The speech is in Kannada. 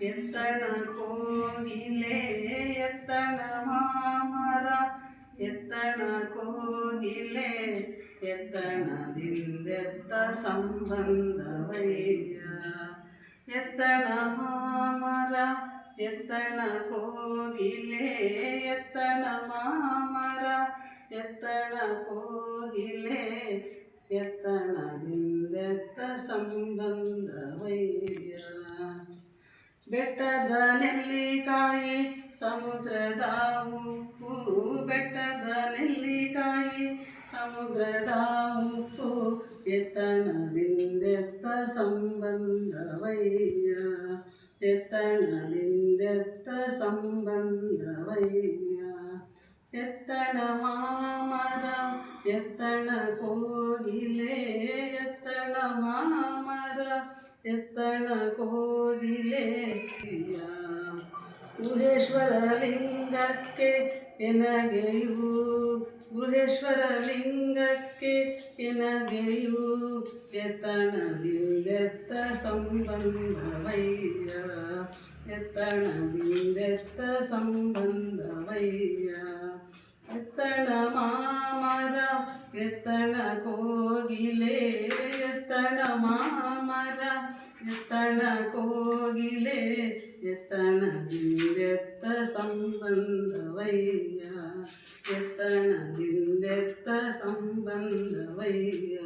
எத்தன கோயிலே எத்தன மாமரா எத்தன கோயிலே எத்தனதிந்தெத்த சம்பந்தவைய? எத்தன மாமர எத்தன கோகிலே எத்தன மாமர எத்தன கோகிலே எத்தனதிந்தெத்த சம்பந்தவையா? ಬೆಟ್ಟದ ನೆಲ್ಲಿಕಾಯಿ ಸಮುದ್ರದ ಉಪ್ಪು ಬೆಟ್ಟದ ನೆಲ್ಲಿಕಾಯಿ ಸಮುದ್ರದ ಉಪ್ಪು ಎತ್ತಣದಿಂದೆತ್ತ ಸಂಬಂಧವಯ್ಯ ಎತ್ತಣದಿಂದೆತ್ತ ಸಂಬಂಧವಯ್ಯ. ಎತ್ತಣ ಮಾಮರ, ಎತ್ತಣ ಕೋಗಿಲೆ, ಎತ್ತಣ ಮಾಮರ, ಎತ್ತಣ ಕೋಗಿಲೆ ಗುಹೇಶ್ವರ ಲಿಂಗಕ್ಕೆ ಎನಗೆಯು ಗುಹೇಶ್ವರ ಲಿಂಗಕ್ಕೆ ಎನಗೆಯು, ಎತ್ತಣದಿಂದೆತ್ತ ಸಂಬಂಧವಯ್ಯ ಎತ್ತಣದಿಂದೆತ್ತ ಸಂಬಂಧವಯ್ಯ ಎತ್ತಣ ಮಾಮರ, ಎತ್ತಣ ಕೋಗಿಲೆ, ಎತ್ತಣ ಮಾಮರ എത്തണ കോകിലെ എത്തണ നിന്റെത്ത സംബന്ധവയ്യ. എത്തണ നിന്റെത്ത സംബന്ധവയ്യ.